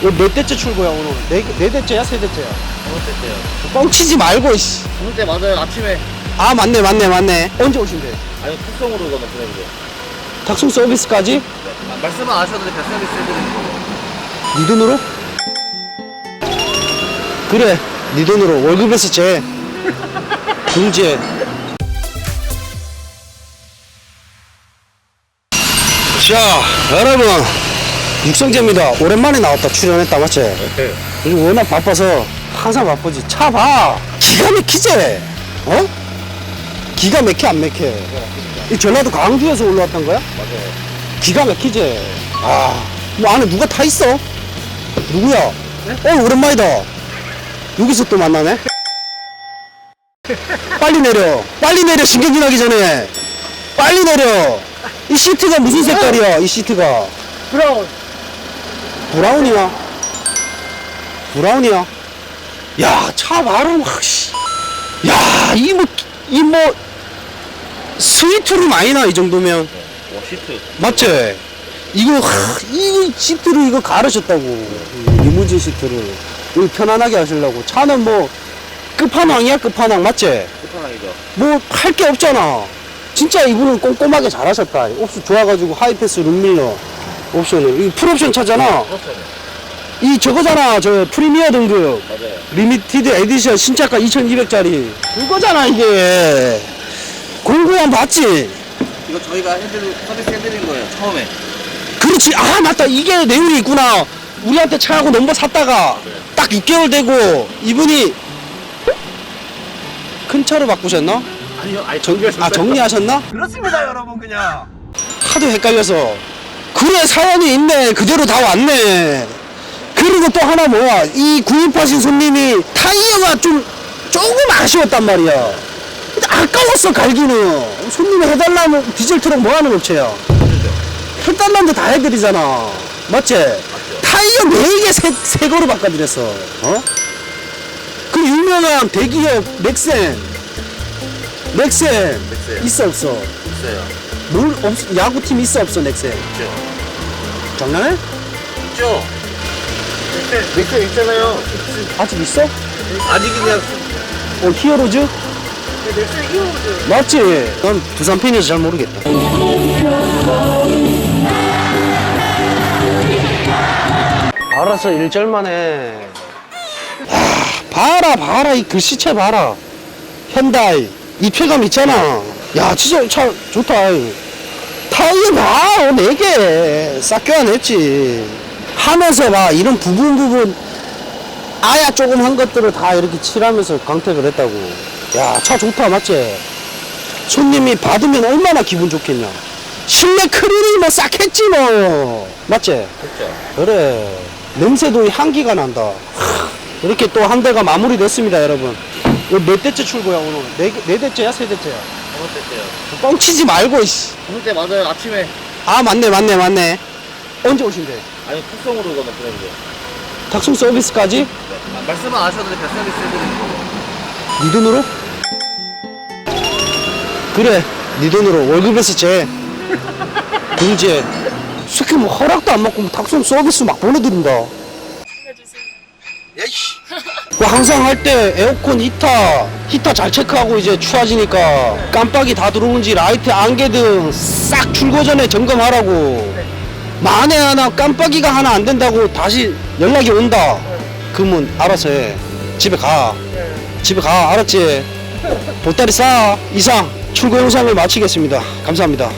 이거 몇 대째 출고야 오늘? 네, 개- 네 대째야 세 대째야? 대째요. 뻥치지 말고 씨. 다섯 대 맞아요. 아침에. 아 맞네 맞네 맞네. 언제 오신대? 아니, 특성으로 그거는 보내주세요. 탁송 서비스까지? 네. 말씀은 안 하셔도 그냥 서비스 해드리는 거고. 네 돈으로? 그래 네 돈으로 월급에서 재 금지해 자 여러분 육성재입니다 오랜만에 나왔다 출연했다 맞지? 네. 요즘 워낙 바빠서 항상 바쁘지 차 봐 기가 막히지? 어? 기가 막혀 안 막혀 이 전라도 광주에서 올라왔던 거야? 맞아요. 기가 막히지? 아, 뭐 안에 누가 타 있어? 누구야? 어, 오랜만이다. 여기서 또 만나네? 빨리 내려. 빨리 내려. 신경질 나기 전에. 빨리 내려. 이 시트가 무슨 색깔이야, 이 시트가? 브라운. 브라운이야. 브라운이야. 야, 차 바로 막, 씨. 야, 이 뭐, 이 뭐, 스위트룸 아니나, 이 정도면. 와, 시트. 맞지? 이거 하, 이 시트를 이거 가르셨다고 이 리무진 시트를 이거 편안하게 하시려고 차는 뭐 끝판왕이야 끝판왕 맞지? 끝판왕이죠. 뭐 할 게 없잖아 진짜 이분은 꼼꼼하게 잘하셨다 옵션 좋아가지고 하이패스 룸밀러 옵션을 이 풀옵션 차잖아. 이 저거잖아 저 프리미어 등급 맞아요. 리미티드 에디션 신차가 2200짜리 그거잖아 이게 공부한 봤지? 이거 저희가 해드릴, 서비스 해드린 거예요. 처음에. 그렇지. 아, 맞다. 이게 내용이 있구나. 우리한테 차하고 넘버 샀다가 딱 6개월 되고 이분이 큰 차로 바꾸셨나? 아니요, 아니, 정, 아, 정리하셨나? 그렇습니다, 여러분, 그냥. 하도 헷갈려서. 그래, 사연이 있네. 그대로 다 왔네. 그리고 또 하나 뭐야. 이 구입하신 손님이 타이어가 좀, 조금 아쉬웠단 말이야. 근데 아까웠어, 갈기는. 손님이 해달라면 디젤 트럭 뭐 하는 업체야? 해달라는데 다 해드리잖아. 맞지? 타이어 4개 새, 새 거로 바꿔드렸어. 어? 그 유명한 대기업 넥센. 넥센. 넥센. 있어, 없어? 있어요. 뭘, 없, 야구팀 있어, 없어, 넥센? 있죠. 장난해? 있죠? 넥센 있잖아요. 아직 있어? 아직 그냥. 어, 히어로즈? 맞지? 난 두산 팬이어서 잘 모르겠다. 알았어, 일절 만에. 야, 봐라, 봐라, 이 글씨체 봐라. 현다이. 입체감 있잖아. 야, 진짜 차 좋다. 타이어 봐, 네 개. 싹 껴안했지. 하면서 봐, 이런 부분 부분 아야 조금 한 것들을 다 이렇게 칠하면서 광택을 했다고. 야, 차 좋다, 맞지? 손님이 받으면 얼마나 기분 좋겠냐. 실내 크리를 뭐싹 했지, 뭐. 맞지? 했죠. 그래. 냄새도 향기가 난다. 하, 이렇게 또 한 대가 마무리됐습니다, 여러분. 몇 대째 출고야, 오늘? 네, 개- 네 대째야, 세 대째야? 대째요. 뻥치지 말고, 씨. 다섯 대 맞아요. 아침에. 아, 맞네, 맞네, 맞네. 언제 오신대? 아니, 특성으로 그거는 보내주세요. 탁송 서비스까지? 네. 말씀은 안 하셔도 그냥 서비스 해드리는 거고. 네 돈으로? 그래, 네 돈으로 월급에서 재. 금지해. 새끼 뭐 허락도 안 받고 뭐 탁송 서비스 막 보내드린다. 야이씨. 그 항상 할 때 에어컨 히터, 히터 잘 체크하고 이제 추워지니까 깜빡이 다 들어오는지 라이트 안개 등 싹 출고 전에 점검하라고. 만에 하나 깜빡이가 하나 안 된다고 다시 연락이 온다. 그러면 알아서 해. 집에 가. 집에 가. 알았지? 보따리 싸. 이상 출고 영상을 마치겠습니다. 감사합니다.